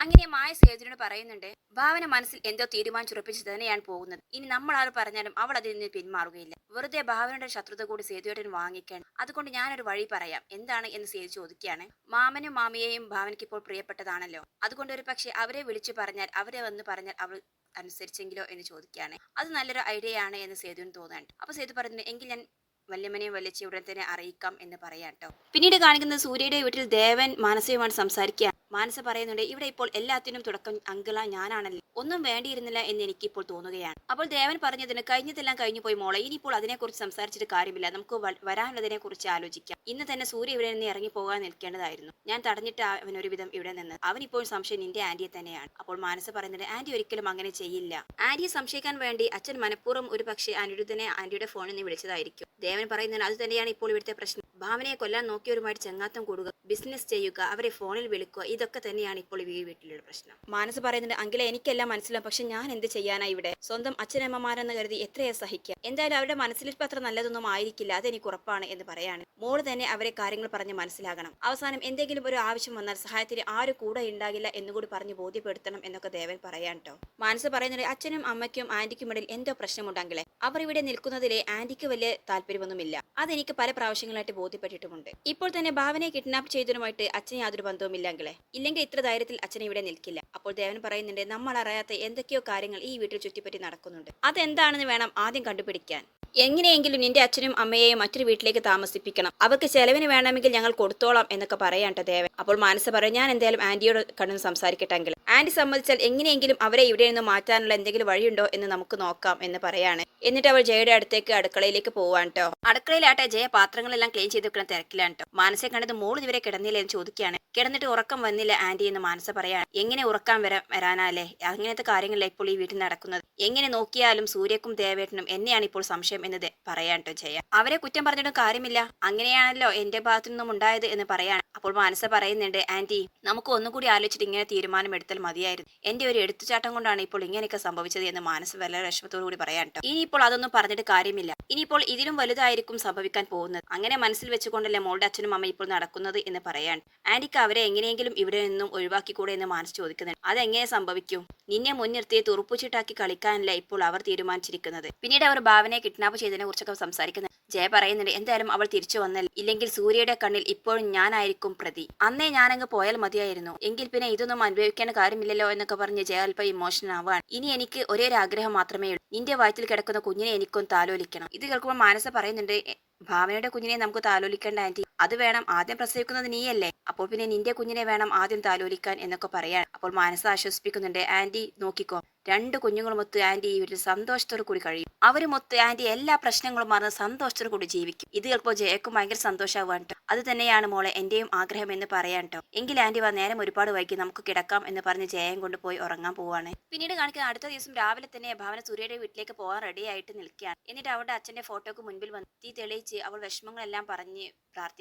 അങ്ങനെ മായ സേജനോട് പറയുന്നുണ്ട് ഭാവന മനസ്സിൽ എന്തോ തീരുമാനിച്ചുറപ്പിച്ചു തന്നെയാണ് പോകുന്നത്. ഇനി നമ്മൾ ആര് പറഞ്ഞാലും അവൾ അതിൽ നിന്ന് പിന്മാറുകയില്ല. വെറുതെ ഭാവനയുടെ ശത്രുത കൂടി സേതുവേട്ടൻ വാങ്ങിക്കാൻ അതുകൊണ്ട് ഞാനൊരു വഴി പറയാം. എന്താണ്? എന്ന് സേതു ചോദിക്കുകയാണ്. മാമനും മാമിയെയും ഭാവനയ്ക്ക് ഇപ്പോൾ പ്രിയപ്പെട്ടതാണല്ലോ. അതുകൊണ്ട് ഒരു പക്ഷേ അവരെ വിളിച്ചു പറഞ്ഞാൽ അവരെ വന്ന് പറഞ്ഞാൽ അവൾ അനുസരിച്ചെങ്കിലോ എന്ന് ചോദിക്കുകയാണ്. അത് നല്ലൊരു ഐഡിയ ആണ് എന്ന് സേതുവിന് തോന്നുന്നുണ്ട്. അപ്പൊ സേതു പറഞ്ഞു എങ്കിൽ ഞാൻ വല്യമ്മനെയും വല്യച്ചി ഉടൻ തന്നെ അറിയിക്കാം എന്ന് പറയാം കേട്ടോ പിന്നീട് കാണിക്കുന്നത് സൂര്യയുടെ വീട്ടിൽ ദേവൻ മാനസയുമാണ് സംസാരിക്കുക മാനസ പറയുന്നുണ്ട് ഇവിടെ ഇപ്പോൾ എല്ലാത്തിനും തുടക്കം അങ്കിള ഞാനാണല്ലോ. ഒന്നും വേണ്ടിയിരുന്നില്ല എന്ന് എനിക്ക് ഇപ്പോൾ തോന്നുകയാണ്. അപ്പോൾ ദേവൻ പറഞ്ഞതിന് കഴിഞ്ഞതെല്ലാം കഴിഞ്ഞു പോയി മോളെ. ഇനിയിപ്പോൾ അതിനെക്കുറിച്ച് സംസാരിച്ചിട്ട് കാര്യമില്ല. നമുക്ക് വരാനുള്ളതിനെ കുറിച്ച് ആലോചിക്കാം. ഇന്ന് തന്നെ സൂര്യ ഇവിടെ നിന്ന് ഇറങ്ങി പോകാൻ നിൽക്കേണ്ടതായിരുന്നു. ഞാൻ തടഞ്ഞിട്ട് അവൻ ഒരുവിധം ഇവിടെ നിന്ന്. അവൻ ഇപ്പോൾ സംശയം നിന്റെ ആന്റിയെ തന്നെയാണ്. അപ്പോൾ മാനസ പറയുന്നത് ആന്റി ഒരിക്കലും അങ്ങനെ ചെയ്യില്ല. ആന്റിയെ സംശയിക്കാൻ വേണ്ടി അച്ഛൻ മനഃപൂർവം ഒരു പക്ഷേ അനിരുദ്ധനെ ആന്റിയുടെ ഫോണിൽ നിന്ന് വിളിച്ചതായിരിക്കും. ദേവൻ പറയുന്നത് അത് തന്നെയാണ് ഇപ്പോൾ ഇവിടുത്തെ പ്രശ്നം. ഭാവനയെ കൊല്ലാൻ നോക്കിയവരുമായിട്ട് ചങ്ങാത്തം കൂടുക ബിസിനസ് ചെയ്യുക അവരെ ഫോണിൽ വിളിക്കുക ഇതൊക്കെ തന്നെയാണ് ഇപ്പോൾ ഈ വീട്ടിലുള്ള പ്രശ്നം. മാനസ് പറയുന്നുണ്ട് അങ്കിലെ എനിക്കെല്ലാം മനസ്സിലാവും പക്ഷെ ഞാൻ എന്ത് ചെയ്യാനാ ഇവിടെ? സ്വന്തം അച്ഛനമ്മമാരെന്ന് കരുതി എത്രയാ സഹിക്കുക? എന്തായാലും അവരുടെ മനസ്സിലിരിപ്പ് അത്ര നല്ലതൊന്നും ആയിരിക്കില്ല അതെനിക്ക് ഉറപ്പാണ് എന്ന് പറയാണ്. മോൾ തന്നെ അവരെ കാര്യങ്ങൾ പറഞ്ഞ് മനസ്സിലാകണം. അവസാനം എന്തെങ്കിലും ഒരു ആവശ്യം വന്നാൽ സഹായത്തിന് ആരും കൂടെ ഉണ്ടാകില്ല എന്നുകൂടി പറഞ്ഞ് ബോധ്യപ്പെടുത്തണം എന്നൊക്കെ ദേവൻ പറയാൻ കേട്ടോ മാനസ് പറയുന്നുണ്ട് അച്ഛനും അമ്മയ്ക്കും ആന്റിക്കും ഇടയിൽ എന്തോ പ്രശ്നമുണ്ടെങ്കിലേ അവർ ഇവിടെ നിൽക്കുന്നതിലെ ആന്റിക്ക് വലിയ താല്പര്യമൊന്നുമില്ല. അതെനിക്ക് പല പ്രാവശ്യങ്ങളായിട്ട് ബോധ്യപ്പെട്ടിട്ടുമുണ്ട്. ഇപ്പോൾ തന്നെ ഭാവനയെ കിഡ്നാപ്പ് ചെയ്തതുമായിട്ട് അച്ഛന് യാതൊരു ബന്ധവുമില്ലെങ്കിലേ? ഇല്ലെങ്കിൽ ഇത്ര ധൈര്യത്തിൽ അച്ഛൻ ഇവിടെ നിൽക്കില്ല. അപ്പോൾ ദേവൻ പറയുന്നുണ്ട് നമ്മൾ അറിയാത്ത എന്തൊക്കെയോ കാര്യങ്ങൾ ഈ വീട്ടിൽ ചുറ്റിപ്പറ്റി നടക്കുന്നുണ്ട്. അതെന്താണെന്ന് വേണം ആദ്യം കണ്ടുപിടിക്കാൻ. എങ്ങനെയെങ്കിലും നിന്റെ അച്ഛനും അമ്മയെയും മറ്റൊരു വീട്ടിലേക്ക് താമസിപ്പിക്കണം. അവർക്ക് ചെലവിന് വേണമെങ്കിൽ ഞങ്ങൾ കൊടുത്തോളാം എന്നൊക്കെ പറയാട്ടോ ദേവൻ. അപ്പോൾ മാനസ പറയും ഞാൻ എന്തായാലും ആന്റിയോട് കണ്ണു സംസാരിക്കട്ടെങ്കിൽ. ആന്റി സമ്മതിച്ചാൽ എങ്ങനെയെങ്കിലും അവരെ ഇവിടെ നിന്ന് മാറ്റാനുള്ള എന്തെങ്കിലും വഴിയുണ്ടോ എന്ന് നമുക്ക് നോക്കാം എന്ന് പറയാണ്. എന്നിട്ട് അവൾ ജയയുടെ അടുത്തേക്ക് അടുക്കളയിലേക്ക് പോവാൻ കേട്ടോ അടുക്കളയിലാട്ടെ ജയ പാത്രങ്ങളെല്ലാം ക്ലീൻ ചെയ്ത് വെക്കുന്ന തിരക്കിലാണ് കേട്ടോ മാനസെ കണ്ടത് മോൾ ഇവരെ കിടന്നില്ല എന്ന് ചോദിക്കുകയാണ്. കിടന്നിട്ട് ഉറക്കം വന്നില്ല ആന്റി എന്ന് മാനസ പറയാണ്. എങ്ങനെ ഉറക്കാൻ വരാ വരാനാലേ അങ്ങനത്തെ കാര്യങ്ങളല്ല ഇപ്പോൾ ഈ വീട്ടിൽ നടക്കുന്നത്. എങ്ങനെ നോക്കിയാലും സൂര്യക്കും ദേവേട്ടനും എന്നെയാണ് ഇപ്പോൾ സംശയം എന്നത് പറയാൻ കേട്ടോ ജയ. അവരെ കുറ്റം പറഞ്ഞിട്ടും കാര്യമില്ല. അങ്ങനെയാണല്ലോ എന്റെ ഭാഗത്തു നിന്നും ഉണ്ടായത് എന്ന് പറയാണ്. അപ്പോൾ മാനസ പറയുന്നുണ്ട് ആന്റി നമുക്ക് ഒന്നുകൂടി ആലോചിച്ചിട്ട് ഇങ്ങനെ തീരുമാനം എടുത്താൽ മതിയായിരുന്നു. എന്റെ ഒരു എടുത്തുചാട്ടം കൊണ്ടാണ് ഇപ്പോൾ ഇങ്ങനെയൊക്കെ സംഭവിച്ചത് എന്ന് മാനസ വളരെ വിഷമത്തോടു കൂടി പറയാൻ കേട്ടോ ഇനിയിപ്പോൾ അതൊന്നും പറഞ്ഞിട്ട് കാര്യമില്ല. ഇനിയിപ്പോൾ ഇതിലും വലുതായിരിക്കും സംഭവിക്കാൻ പോകുന്നത്. അങ്ങനെ മനസ്സിൽ വെച്ചുകൊണ്ടല്ലേ മോളുടെ അച്ഛനും അമ്മ ഇപ്പോൾ നടക്കുന്നത് എന്ന് പറയാൻ ആന്റിക്ക് അവരെ എങ്ങനെയെങ്കിലും ഇവിടെ നിന്നും ഒഴിവാക്കിക്കൂടെ എന്ന് മാനസ് ചോദിക്കുന്നുണ്ട്. അതെങ്ങനെ സംഭവിക്കും? നിന്നെ മുൻനിർത്തി തുറപ്പുചിട്ടാക്കി കളിക്കാനല്ല ഇപ്പോൾ അവർ തീരുമാനിച്ചിരിക്കുന്നത്? പിന്നീട് അവർ ഭാവനയെ കിഡ്നാപ്പ് ചെയ്തതിനെ കുറിച്ചൊക്കെ സംസാരിക്കുന്നത് ജയ പറയുന്നുണ്ട് എന്തായാലും അവൾ തിരിച്ചു വന്നല്ല. ഇല്ലെങ്കിൽ സൂര്യയുടെ കണ്ണിൽ ഇപ്പോഴും ഞാനായിരിക്കും പ്രതി. അന്നേ ഞാനങ്ങ് പോയാൽ മതിയായിരുന്നു. എങ്കിൽ പിന്നെ ഇതൊന്നും അനുഭവിക്കേണ്ട കാര്യമില്ലല്ലോ എന്നൊക്കെ പറഞ്ഞ് ജയ അല്പം ഇമോഷണൽ ആവാണ് ഇനി എനിക്ക് ഒരേ ഒരു ആഗ്രഹം മാത്രമേ ഉള്ളൂ. നിന്റെ വയറ്റിൽ കിടക്കുന്ന കുഞ്ഞിനെ എനിക്കൊന്ന് താലോലിക്കണം. ഇത് കേൾക്കുമ്പോൾ മാനസ പറയുന്നുണ്ട് "എ, ഭാവനയുടെ കുഞ്ഞിനെ നമുക്ക് താലോലിക്കേണ്ട ആന്റി അത് വേണം ആദ്യം പ്രസവിക്കുന്നത് നീയല്ലേ? അപ്പോൾ പിന്നെ നിന്റെ കുഞ്ഞിനെ വേണം ആദ്യം താലോലിക്കാൻ എന്നൊക്കെ പറയാൻ അപ്പോൾ മനസ്സ് ആശ്വസിപ്പിക്കുന്നുണ്ട് ആന്റി നോക്കിക്കോ. രണ്ട് കുഞ്ഞുങ്ങളുമൊത്ത് ആന്റി ഈ വീട്ടിൽ സന്തോഷത്തോടു കൂടി കഴിയും. അവരുമൊത്ത് ആന്റി എല്ലാ പ്രശ്നങ്ങളും മറന്ന് സന്തോഷത്തോടു കൂടി ജീവിക്കും. ഇത് ചിലപ്പോൾ ജയക്കും ഭയങ്കര സന്തോഷമാവാൻ കേട്ടോ അത് തന്നെയാണ് മോളെ എന്റെയും ആഗ്രഹം എന്ന് പറയാൻ ട്ടോ. എങ്കിൽ ആന്റി വാ നേരം ഒരുപാട് വൈകി നമുക്ക് കിടക്കാം എന്ന് പറഞ്ഞ് ജയം കൊണ്ടുപോയി ഉറങ്ങാൻ പോവാണ്. പിന്നീട് കാണിക്കുന്ന അടുത്ത ദിവസം രാവിലെ തന്നെ ഭാവന സൂര്യയുടെ വീട്ടിലേക്ക് പോകാൻ റെഡി ആയിട്ട് നിൽക്കുകയാണ്. എന്നിട്ട് അവളുടെ അച്ഛന്റെ ഫോട്ടോക്ക് മുൻപിൽ വന്ന് തീ തെളിയിച്ച് അവൾ വിഷമങ്ങളെല്ലാം പറഞ്ഞ്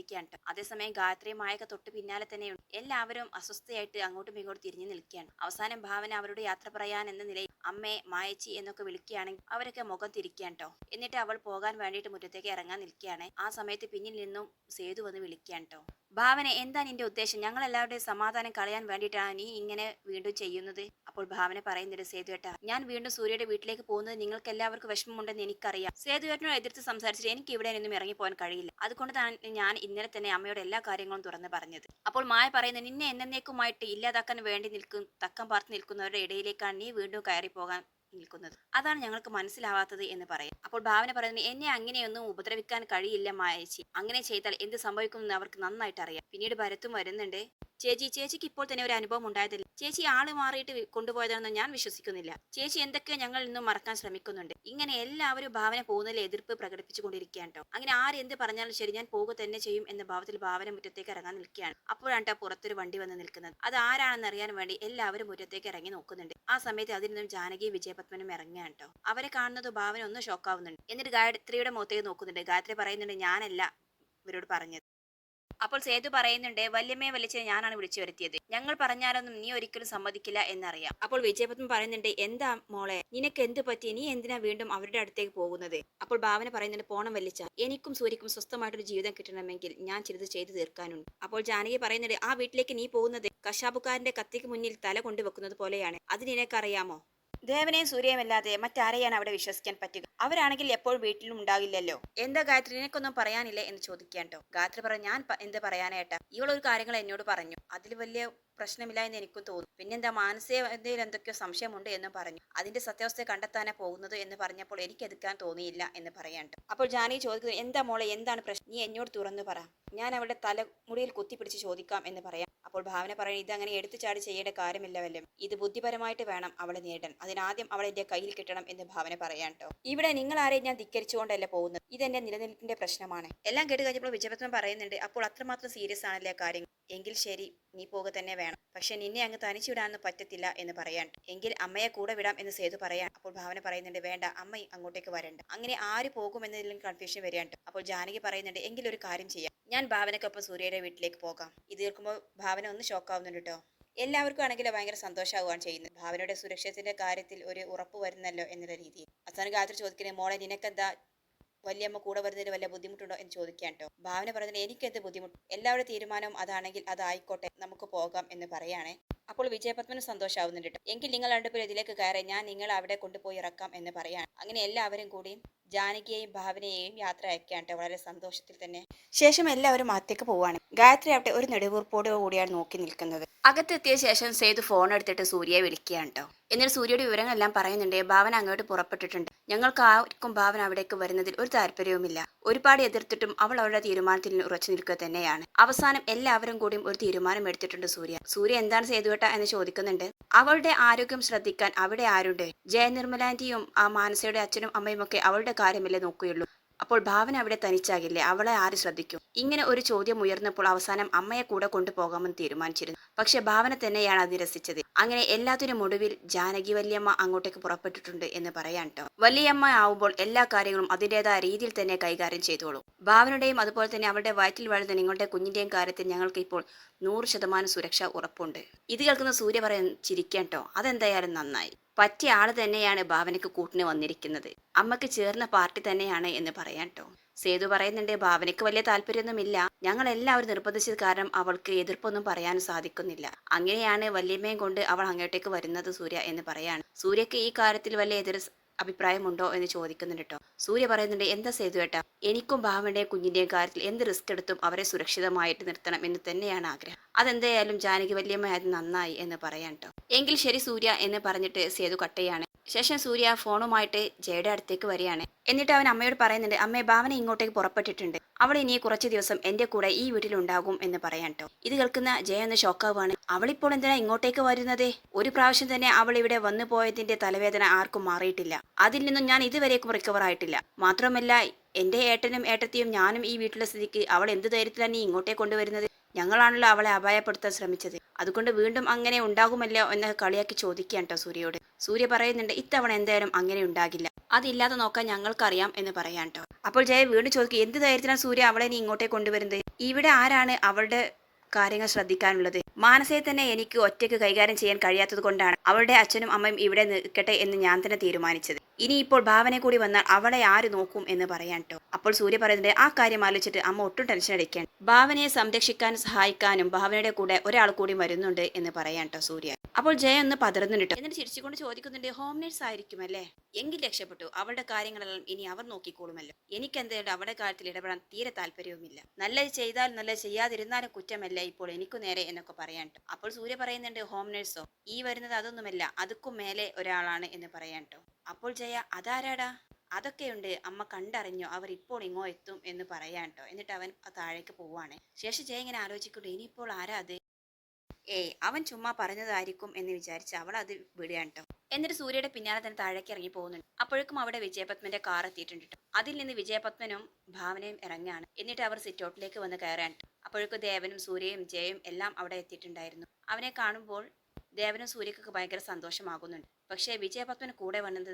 പ്രാർത്ഥിക്കുകയാണ് കേട്ടോ. അതേസമയം ഗായത്രി മായക തൊട്ട് പിന്നാലെ തന്നെയുണ്ട്. എല്ലാവരും അസ്വസ്ഥയായിട്ട് അങ്ങോട്ടും ഇങ്ങോട്ടും തിരിഞ്ഞു നിൽക്കുകയാണ്. അവസാനം ഭാവന അവരുടെ യാത്ര പറയാൻ എന്ന നിലയിൽ അമ്മേ മായച്ചി എന്നൊക്കെ വിളിക്കുകയാണെങ്കിൽ അവരൊക്കെ മുഖം തിരിക്കുകയാണ് ട്ടോ എന്നിട്ട് അവൾ പോകാൻ വേണ്ടിയിട്ട് മുറ്റത്തേക്ക് ഇറങ്ങാൻ നിൽക്കുകയാണ്. ആ സമയത്ത് പിന്നിൽ നിന്നും സേതു വന്ന് വിളിക്കുകയാണ് ട്ടോ ഭാവന എന്താ നിന്റെ ഉദ്ദേശം? ഞങ്ങൾ എല്ലാവരുടെയും സമാധാനം കളയാൻ വേണ്ടിയിട്ടാണ് നീ ഇങ്ങനെ വീണ്ടും ചെയ്യുന്നത്? അപ്പോൾ ഭാവന പറയുന്നുണ്ട് സേതുവേട്ട ഞാൻ വീണ്ടും സൂര്യയുടെ വീട്ടിലേക്ക് പോകുന്നത് നിങ്ങൾക്ക് എല്ലാവർക്കും വിഷമമുണ്ടെന്ന് എനിക്കറിയാം. സേതുവേട്ടനോട് എതിർത്ത് സംസാരിച്ചിട്ട് എനിക്ക് ഇവിടെ നിന്നും ഇറങ്ങി പോകാൻ കഴിയില്ല. അതുകൊണ്ട് ഞാൻ ഇന്നലെ തന്നെ അമ്മയോട് എല്ലാ കാര്യങ്ങളും തുറന്ന് പറഞ്ഞത്. അപ്പോൾ മായ പറയുന്നത് നിന്നെ എന്നേക്കുമായിട്ട് ഇല്ലാതാക്കാൻ വേണ്ടി നിൽക്കും തക്കം പാർത്ത് നിൽക്കുന്നവരുടെ ഇടയിലേക്കാണ് നീ വീണ്ടും കയറി പോകാൻ നിൽക്കുന്നത്. അതാണ് ഞങ്ങൾക്ക് മനസ്സിലാവാത്തത് എന്ന് പറയും. അപ്പോൾ ഭാവന പറയുന്നത് എന്നെ അങ്ങനെയൊന്നും ഉപദ്രവിക്കാൻ കഴിയില്ല മായച്ചി. അങ്ങനെ ചെയ്താൽ എന്ത് സംഭവിക്കുമെന്ന് അവർക്ക് നന്നായിട്ട് അറിയാം പിന്നീട് ഭരത്തും വരുന്നുണ്ട്. ചേച്ചി ചേച്ചിക്ക് ഇപ്പോൾ തന്നെ ഒരു അനുഭവം ഉണ്ടായതില്ല. ചേച്ചി ആൾ മാറിയിട്ട് കൊണ്ടുപോയതാണെന്ന് ഞാൻ വിശ്വസിക്കുന്നില്ല. ചേച്ചി എന്തൊക്കെയോ ഞങ്ങൾ ഇന്നും മറക്കാൻ ശ്രമിക്കുന്നുണ്ട്. ഇങ്ങനെ എല്ലാവരും ഭാവന പോകുന്നതിൽ എതിർപ്പ് പ്രകടിപ്പിച്ചുകൊണ്ടിരിക്കുകയാണ് കേട്ടോ അങ്ങനെ ആര് എന്ത് പറഞ്ഞാലും ശരി ഞാൻ പോകുക തന്നെ ചെയ്യും എന്ന ഭാവത്തിൽ ഭാവന മുറ്റത്തേക്ക് ഇറങ്ങാൻ നിൽക്കുകയാണ്. അപ്പോഴാണ് കേട്ടോ പുറത്തൊരു വണ്ടി വന്ന് നിൽക്കുന്നത്. അത് ആരാണെന്ന് അറിയാൻ വേണ്ടി എല്ലാവരും മുറ്റത്തേക്ക് ഇറങ്ങി നോക്കുന്നുണ്ട്. ആ സമയത്ത് അതിൽ നിന്നും ജാനകി വിജയപത്മനും ഇറങ്ങുകയാണ് കേട്ടോ അവരെ കാണുന്നത് ഭാവന ഒന്ന് ഷോക്കാവുന്നുണ്ട് എന്നിട്ട് ഗായത്രിയുടെ മുഖത്തേക്ക് നോക്കുന്നുണ്ട്. ഗായത്രി പറയുന്നുണ്ട് ഞാനല്ല ഇവരോട് പറഞ്ഞത്. അപ്പോൾ സേതു പറയുന്നുണ്ട് വല്യമ്മയെ വലിച്ച് ഞാനാണ് വിളിച്ചു വരുത്തിയത്. ഞങ്ങൾ പറഞ്ഞാലൊന്നും നീ ഒരിക്കലും സമ്മതിക്കില്ല എന്നറിയാം. അപ്പോൾ വിജയപത്മ പറയുന്നുണ്ട് എന്താ മോളെ നിനക്ക് എന്ത് പറ്റി? നീ എന്തിനാ വീണ്ടും അവരുടെ അടുത്തേക്ക് പോകുന്നത്? അപ്പോൾ ഭാവന പറയുന്നുണ്ട് പോണം വലിച്ച എനിക്കും സൂര്യക്കും സ്വസ്ഥമായിട്ടൊരു ജീവിതം കിട്ടണമെങ്കിൽ ഞാൻ ചിലത് ചെയ്തു തീർക്കാനുണ്ട്. അപ്പോൾ ജാനകി പറയുന്നുണ്ട് ആ വീട്ടിലേക്ക് നീ പോകുന്നത് കശാബുക്കാരന്റെ കത്തിക്ക് മുന്നിൽ തല കൊണ്ടുവെക്കുന്നത് പോലെയാണ്. അത് നിനക്കറിയാമോ ദേവനെയും സൂര്യയും അല്ലാതെ മറ്റാരെയാണ് അവിടെ വിശ്വസിക്കാൻ പറ്റുക? അവരാണെങ്കിൽ എപ്പോഴും വീട്ടിലും ഉണ്ടാകില്ലല്ലോ? എന്താ ഗായത്രി നിനക്കൊന്നും പറയാനില്ലേ എന്ന് ചോദിക്കാട്ടോ ഗായത്രി പറഞ്ഞു ഞാൻ എന്ത് പറയാനേട്ടാ ഇവളൊരു കാര്യങ്ങൾ എന്നോട് പറഞ്ഞു. അതിൽ വലിയ പ്രശ്നമില്ല എന്ന് എനിക്കും തോന്നുന്നു. പിന്നെന്താ എന്തെങ്കിലും എന്തൊക്കെയോ സംശയമുണ്ട് എന്ന് പറഞ്ഞു. അതിന്റെ സത്യാവസ്ഥ കണ്ടെത്താനാ പോകുന്നത് എന്ന് പറഞ്ഞപ്പോൾ എനിക്ക് എടുക്കാൻ തോന്നിയില്ല എന്ന് പറയാട്ടോ അപ്പോൾ ജാനി ചോദിക്കുന്നു എന്താ മോളെ എന്താണ് പ്രശ്നം? നീ എന്നോട് തുറന്നു പറ. ഞാൻ അവളുടെ തലമുടിയിൽ കുത്തിപ്പിടിച്ച് ചോദിക്കാം എന്ന് പറയാം. അപ്പോൾ ഭാവന പറയുന്നത് ഇതങ്ങനെ എടുത്തു ചാടി ചെയ്യേണ്ട കാര്യമില്ല വല്ലം ഇത് ബുദ്ധിപരമായിട്ട് വേണം അവളെ നേടാൻ അതിനാദ്യം അവളെ എന്റെ കയ്യിൽ കിട്ടണം എന്ന് ഭാവന പറയാൻ ഇവിടെ നിങ്ങൾ ആരെയും ഞാൻ ധിക്കരിച്ചുകൊണ്ടല്ല പോകുന്നത്. ഇത് ഇതെന്റെ നിലനിൽപ്പിന്റെ പ്രശ്നമാണ്. എല്ലാം കേട്ട് കഴിഞ്ഞപ്പോൾ വിജയപത്രം പറയുന്നുണ്ട് അപ്പോൾ അത്രമാത്രം സീരിയസ് ആണല്ലേ കാര്യം എങ്കിൽ ശരി നീ പോക തന്നെ വേണം. പക്ഷെ നിന്നെ അങ്ങ് തനിച്ചു വിടാനൊന്നും പറ്റത്തില്ല എന്ന് പറയാൻ. എങ്കിൽ അമ്മയെ കൂടെ വിടാം എന്ന് സേതു പറയാൻ. അപ്പോൾ ഭാവന പറയുന്നുണ്ട് വേണ്ട അമ്മ അങ്ങോട്ടേക്ക് വരണ്ട. അങ്ങനെ ആര് പോകുമെന്നതിലും കൺഫ്യൂഷൻ വരികയാണ്. അപ്പോൾ ജാനകി പറയുന്നുണ്ട് എങ്കിൽ ഒരു കാര്യം ചെയ്യാം. ഞാൻ ഭാവനക്കൊപ്പം സൂര്യയുടെ വീട്ടിലേക്ക് പോകാം. ഇത് കേൾക്കുമ്പോൾ ഭാവന ഒന്ന് ഷോക്കാവുന്നുണ്ട് കേട്ടോ എല്ലാവർക്കും ആണെങ്കിൽ ഭയങ്കര സന്തോഷമാവുകയാണ് ചെയ്യുന്നത്. ഭാവനയുടെ സുരക്ഷത്തിന്റെ കാര്യത്തിൽ ഒരു ഉറപ്പ് വരുന്നല്ലോ എന്നുള്ള രീതിയിൽ. അസാനം ഗായത്രി ചോദിക്കുന്നത് മോളെ നിനക്കെന്താ വല്യമ്മ കൂടെ വരുന്നതിന് വല്ല ബുദ്ധിമുട്ടുണ്ടോ എന്ന് ചോദിക്കാൻ കേട്ടോ ഭാവന പറഞ്ഞത് എനിക്കെന്ത് ബുദ്ധിമുട്ട്? എല്ലാവരുടെ തീരുമാനവും അതാണെങ്കിൽ അതായിക്കോട്ടെ നമുക്ക് പോകാം എന്ന് പറയാണേ. അപ്പോൾ വിജയപത്മനും സന്തോഷമാവുന്നുണ്ട് കേട്ടോ എങ്കിൽ നിങ്ങൾ രണ്ടുപേരും ഇതിലേക്ക് കയറി ഞാൻ നിങ്ങൾ അവിടെ കൊണ്ടുപോയി ഇറക്കാം എന്ന് പറയാണ്. അങ്ങനെ എല്ലാവരും കൂടി ജാനകിയെയും ഭാവനയെയും യാത്ര അയക്കാൻ കേട്ടോ വളരെ സന്തോഷത്തിൽ തന്നെ. ശേഷം എല്ലാവരും അകത്തേക്ക് പോവാണ്. ഗായത്രി അവിടെ ഒരു നെടുവീർപ്പോട് കൂടിയാണ് നോക്കി നിൽക്കുന്നത്. അകത്തെത്തിയ ശേഷം സേതു ഫോൺ എടുത്തിട്ട് സൂര്യയെ വിളിക്കുകയാണ് കേട്ടോ എന്നിട്ട് സൂര്യയുടെ വിവരങ്ങളെല്ലാം പറയുന്നുണ്ട്. ഭാവന അങ്ങോട്ട് പുറപ്പെട്ടിട്ടുണ്ട്. ഞങ്ങൾക്ക് ആർക്കും ഭാവന അവിടേക്ക് വരുന്നതിൽ ഒരു താല്പര്യവുമില്ല. ഒരുപാട് എതിർത്തിട്ടും അവൾ അവളുടെ തീരുമാനത്തിൽ ഉറച്ചു നിൽക്കുക തന്നെയാണ്. അവസാനം എല്ലാവരും കൂടിയും ഒരു തീരുമാനം എടുത്തിട്ടുണ്ട് സൂര്യ. സൂര്യ എന്താണ് സേതുവേട്ട എന്ന് ചോദിക്കുന്നുണ്ട്. അവളുടെ ആരോഗ്യം ശ്രദ്ധിക്കാൻ അവിടെ ആരുണ്ട്? ജയനിർമ്മലാന്റിയും ആ മാനസയുടെ അച്ഛനും അമ്മയും ഒക്കെ അവളുടെ കാര്യമല്ലേ നോക്കുകയുള്ളൂ. അപ്പോൾ ഭാവന അവിടെ തനിച്ചാകില്ലേ? അവളെ ആര് ശ്രദ്ധിക്കും? ഇങ്ങനെ ഒരു ചോദ്യം ഉയർന്നപ്പോൾ അവസാനം അമ്മയെ കൂടെ കൊണ്ടുപോകാമെന്ന് തീരുമാനിച്ചിരുന്നു. പക്ഷെ ഭാവന തന്നെയാണ് അത് നിരസിച്ചത്. അങ്ങനെ എല്ലാത്തിനും ഒടുവിൽ ജാനകി വല്യമ്മ അങ്ങോട്ടേക്ക് പുറപ്പെട്ടിട്ടുണ്ട് എന്ന് പറയാൻ കേട്ടോ വല്യമ്മ ആവുമ്പോൾ എല്ലാ കാര്യങ്ങളും അതിന്റെതായ രീതിയിൽ തന്നെ കൈകാര്യം ചെയ്തോളൂ. ഭാവനയുടെയും അതുപോലെ തന്നെ അവരുടെ വയറ്റിൽ വളരുന്ന നിങ്ങളുടെ കുഞ്ഞിന്റെയും കാര്യത്തിൽ ഞങ്ങൾക്ക് ഇപ്പോൾ നൂറ് ശതമാനം സുരക്ഷ ഉറപ്പുണ്ട്. ഇത് കേൾക്കുന്ന സൂര്യ പറയാൻ ചിരിക്കാൻ കേട്ടോ അതെന്തായാലും നന്നായി. പറ്റിയ ആൾ തന്നെയാണ് ഭാവനയ്ക്ക് കൂട്ടിന് വന്നിരിക്കുന്നത്. അമ്മയ്ക്ക് ചേർന്ന പാർട്ടി തന്നെയാണ് എന്ന് പറയാം കേട്ടോ സേതു പറയുന്നുണ്ട് ഭാവനയ്ക്ക് വലിയ താല്പര്യമൊന്നുമില്ല. ഞങ്ങൾ എല്ലാവരും നിർബന്ധിച്ചത് കാരണം അവൾക്ക് എതിർപ്പൊന്നും പറയാൻ സാധിക്കുന്നില്ല. അങ്ങനെയാണ് വല്യമ്മയും കൊണ്ട് അവൾ അങ്ങോട്ടേക്ക് വരുന്നത് സൂര്യ എന്ന് പറയാണ്. സൂര്യക്ക് ഈ കാര്യത്തിൽ വലിയ എതിർ അഭിപ്രായമുണ്ടോ എന്ന് ചോദിക്കുന്നുണ്ട് കേട്ടോ സൂര്യ പറയുന്നുണ്ട് എന്താ സേതു ഏട്ടാ? എനിക്കും ഭാവനയുടെയും കുഞ്ഞിന്റെയും കാര്യത്തിൽ എന്ത് റിസ്ക് എടുത്തും അവരെ സുരക്ഷിതമായിട്ട് നിർത്തണം എന്ന് തന്നെയാണ് ആഗ്രഹം. അതെന്തായാലും ജാനകി വല്യമ്മ അത് നന്നായി എന്ന് പറയാൻ കേട്ടോ എങ്കിൽ ശരി സൂര്യ എന്ന് പറഞ്ഞിട്ട് സേതു കട്ടയാണ്. ശേഷം സൂര്യ ഫോണുമായിട്ട് ജയയുടെ അടുത്തേക്ക് വരികയാണ്. എന്നിട്ട് അവൻ അമ്മയോട് പറയുന്നുണ്ട് അമ്മേ ഭാവന ഇങ്ങോട്ടേക്ക് പുറപ്പെട്ടിട്ടുണ്ട്. അവൾ ഇനി കുറച്ച് ദിവസം എന്റെ കൂടെ ഈ വീട്ടിലുണ്ടാകും എന്ന് പറയാൻ കേട്ടോ ഇത് കേൾക്കുന്ന ജയ ഒന്ന് ഷോക്കാവാണ് അവളിപ്പോൾ എന്തിനാ ഇങ്ങോട്ടേക്ക് വരുന്നത്? ഒരു പ്രാവശ്യം തന്നെ അവൾ ഇവിടെ വന്നു പോയതിന്റെ തലവേദന ആർക്കും മാറിയിട്ടില്ല. അതിൽ നിന്നും ഞാൻ ഇതുവരേക്കും റിക്കവർ ആയിട്ടില്ല. മാത്രമല്ല എന്റെ ഏട്ടനും ഏട്ടത്തിയും ഞാനും ഈ വീട്ടിലെ സ്ഥിതിക്ക് അവൾ എന്ത് ധൈര്യത്തിലാണ് നീ ഇങ്ങോട്ടേ കൊണ്ടുവരുന്നത്? ഞങ്ങളാണല്ലോ അവളെ അപായപ്പെടുത്താൻ ശ്രമിച്ചത്. അതുകൊണ്ട് വീണ്ടും അങ്ങനെ ഉണ്ടാകുമല്ലോ എന്ന് കളിയാക്കി ചോദിക്കുകയാണ് കേട്ടോ സൂര്യയോട്. സൂര്യ പറയുന്നുണ്ട് ഇത്തവണ എന്തായാലും അങ്ങനെ ഉണ്ടാകില്ല. അതില്ലാതെ നോക്കാൻ ഞങ്ങൾക്കറിയാം എന്ന് പറയാൻ കേട്ടോ അപ്പോൾ ജയ വീണ്ടും ചോദിക്കും എന്ത് ധൈര്യത്തിനാണ് സൂര്യ അവളെ നീ ഇങ്ങോട്ടേ കൊണ്ടുവരുന്നത്? ഇവിടെ ആരാണ് അവളുടെ കാര്യങ്ങൾ ശ്രദ്ധിക്കാനുള്ളത്? മാനസയെ തന്നെ എനിക്ക് ഒറ്റയ്ക്ക് കൈകാര്യം ചെയ്യാൻ കഴിയാത്തത് കൊണ്ടാണ് അവളുടെ അച്ഛനും അമ്മയും ഇവിടെ നിൽക്കട്ടെ എന്ന് ഞാൻ തന്നെ തീരുമാനിച്ചത്. ഇനിയിപ്പോൾ ഭാവനെ കൂടി വന്നാൽ അവളെ ആര് നോക്കും എന്ന് പറയാൻ കേട്ടോ അപ്പോൾ സൂര്യ പറയുന്നുണ്ട് ആ കാര്യം ആലോചിച്ചിട്ട് അമ്മ ഒട്ടും ടെൻഷൻ അടിക്കാൻ. ഭാവനയെ സംരക്ഷിക്കാൻ സഹായിക്കാനും ഭാവനയുടെ കൂടെ ഒരാൾ കൂടി വരുന്നുണ്ട് എന്ന് പറയാൻ കേട്ടോ സൂര്യ. അപ്പോൾ ജയ ഒന്ന് പതറുന്നുണ്ട് ട്ടോ. എന്നിട്ട് ചിരിച്ചുകൊണ്ട് ചോദിക്കുന്നുണ്ട് ഹോം നേഴ്സ് ആയിരിക്കും അല്ലേ? എങ്കിൽ രക്ഷപ്പെട്ടു. അവളുടെ കാര്യങ്ങളെല്ലാം ഇനി അവർ നോക്കിക്കോളുമല്ലോ. എനിക്ക് എന്തായാലും അവളുടെ കാര്യത്തിൽ ഇടപെടാൻ തീരെ താല്പര്യവുമില്ല. നല്ലത് ചെയ്താൽ നല്ലത് ചെയ്യാതിരുന്നാലും കുറ്റമല്ല ഇപ്പോൾ എനിക്ക് നേരെ എന്നൊക്കെ പറയാൻ ട്ടോ. അപ്പോൾ സൂര്യ പറയുന്നുണ്ട് ഹോം നേഴ്സോ ഈ വരുന്നത് അതൊന്നുമല്ല അതുക്കും മേലെ ഒരാളാണ് എന്ന് പറയാൻ ട്ടോ. അപ്പോൾ ജയ അതാരാടാ? അതൊക്കെയുണ്ട്. അമ്മ കണ്ടറിഞ്ഞോ. അവർ ഇപ്പോൾ ഇങ്ങോ എത്തും എന്ന് പറയാൻ കേട്ടോ എന്നിട്ട് അവൻ താഴേക്ക് പോവാണ്. ശേഷം ജയ ഇങ്ങനെ ആലോചിക്കട്ടെ ഇനിയിപ്പോൾ ആരാ അത്? ഏയ് അവൻ ചുമ്മാ പറഞ്ഞതായിരിക്കും എന്ന് വിചാരിച്ച് അവൾ അത് വിടുകയാണ് കേട്ടോ എന്നിട്ട് സൂര്യയുടെ പിന്നാലെ തന്നെ താഴേക്ക് ഇറങ്ങി പോകുന്നുണ്ട്. അപ്പോഴേക്കും അവിടെ വിജയപത്മന്റെ കാർ എത്തിയിട്ടുണ്ട് ട്ടോ. അതിൽ നിന്ന് വിജയപത്മനും ഭാവനയും ഇറങ്ങാണ്. എന്നിട്ട് അവർ സിറ്റൗട്ടിലേക്ക് വന്ന് കയറാൻ അപ്പോഴേക്കും ദേവനും സൂര്യയും ജയയും എല്ലാം അവിടെ എത്തിയിട്ടുണ്ടായിരുന്നു. അവനെ കാണുമ്പോൾ ദേവനും സൂര്യക്കൊക്കെ ഭയങ്കര സന്തോഷമാകുന്നുണ്ട്. പക്ഷേ വിജയപത്മന് കൂടെ വന്നത്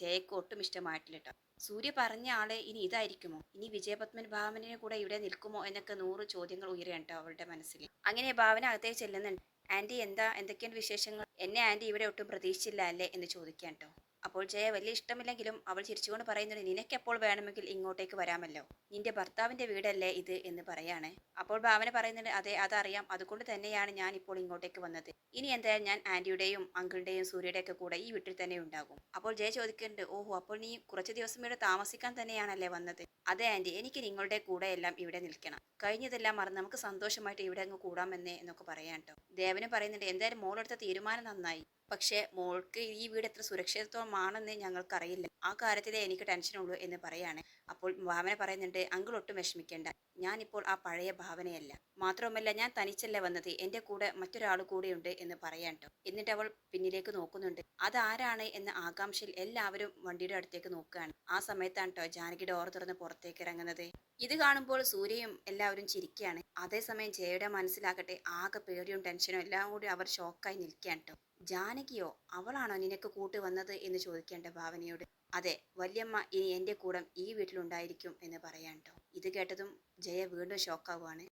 ജയക്ക് ഒട്ടും ഇഷ്ടമായിട്ടില്ല കേട്ടോ സൂര്യ പറഞ്ഞ ആൾ ഇനി ഇതായിരിക്കുമോ? ഇനി വിജയപത്മൻ ഭാവനെ കൂടെ ഇവിടെ നിൽക്കുമോ? എന്നൊക്കെ നൂറ് ചോദ്യങ്ങൾ ഉയരുകയാണ് അവളുടെ മനസ്സിൽ. അങ്ങനെ ഭാവന അകത്തേക്ക് ചെല്ലുന്നുണ്ട്. ആന്റി എന്താ? എന്തൊക്കെയാണ് വിശേഷങ്ങൾ? എന്നെ ആന്റി ഇവിടെ ഒട്ടും പ്രതീക്ഷിച്ചില്ല അല്ലേ? എന്ന് ചോദിക്കാൻ കേട്ടോ അപ്പോൾ ജയ വലിയ ഇഷ്ടമില്ലെങ്കിലും അവൾ ചിരിച്ചുകൊണ്ട് പറയുന്നത് നിനക്കെപ്പോൾ വേണമെങ്കിൽ ഇങ്ങോട്ടേക്ക് വരാമല്ലോ? നിന്റെ ഭർത്താവിന്റെ വീടല്ലേ ഇത്? എന്ന് പറയാണ്. അപ്പോൾ ഭാവന പറയുന്നുണ്ട് അതെ അതറിയാം. അതുകൊണ്ട് തന്നെയാണ് ഞാൻ ഇപ്പോൾ ഇങ്ങോട്ടേക്ക് വന്നത്. ഇനി എന്തായാലും ഞാൻ ആന്റിയുടെയും അങ്കിളുടെയും സൂര്യയുടെ ഒക്കെ കൂടെ ഈ വീട്ടിൽ തന്നെ ഉണ്ടാകും. അപ്പോൾ ജയ ചോദിക്കുന്നുണ്ട് ഓഹോ അപ്പോൾ നീ കുറച്ച് ദിവസം ഇവിടെ താമസിക്കാൻ തന്നെയാണല്ലേ വന്നത്? അതെ ആന്റി എനിക്ക് നിങ്ങളുടെ കൂടെ എല്ലാം ഇവിടെ നിൽക്കണം. കഴിഞ്ഞതെല്ലാം മറന്ന് നമുക്ക് സന്തോഷമായിട്ട് ഇവിടെ അങ്ങ് കൂടാമെന്നേ എന്നൊക്കെ പറയാൻ കേട്ടോ. ദേവനും പറയുന്നുണ്ട് എന്തായാലും മോളെടുത്ത തീരുമാനം നന്നായി. പക്ഷേ മോൾക്ക് ഈ വീട് എത്ര സുരക്ഷിതത്വമാണെന്ന് ഞങ്ങൾക്കറിയില്ല. ആ കാര്യത്തിലേ എനിക്ക് ടെൻഷനുള്ളൂ എന്ന് പറയാണ്. അപ്പോൾ ഭാവന പറയുന്നുണ്ട് അങ്കിൾ ഒട്ടും വിഷമിക്കേണ്ട. ഞാനിപ്പോൾ ആ പഴയ ഭാവനയല്ല. മാത്രവുമല്ല ഞാൻ തനിച്ചല്ല വന്നത്. എന്റെ കൂടെ മറ്റൊരാൾ കൂടെയുണ്ട് എന്ന് പറയാൻ ട്ടോ. എന്നിട്ട് അവൾ പിന്നിലേക്ക് നോക്കുന്നുണ്ട്. അതാരാണ് എന്ന ആകാംക്ഷയിൽ എല്ലാവരും വണ്ടിയുടെ അടുത്തേക്ക് നോക്കുകയാണ്. ആ സമയത്താണ് കേട്ടോ ജാനകി ഡോർ തുറന്ന് പുറത്തേക്ക് ഇറങ്ങുന്നത്. ഇത് കാണുമ്പോൾ സൂര്യയും എല്ലാവരും ചിരിക്കുകയാണ്. അതേസമയം ജയയുടെ മനസ്സിലാകട്ടെ ആകെ പേടിയും ടെൻഷനും എല്ലാം കൂടി അവർ ഷോക്കായി നിൽക്കുകയാണ് കേട്ടോ ജാനകിയോ അവളാണോ നിനക്ക് കൂട്ട് വന്നത് എന്ന് ചോദിക്കേണ്ട ഭാവനയോട് അതെ വല്യമ്മ ഇനി എന്റെ കൂടെ ഈ വീട്ടിലുണ്ടായിരിക്കും എന്ന് പറയാൻ കേട്ടോ ഇത് കേട്ടതും ജയ വീണ്ടും ഷോക്കാവുകയാണ്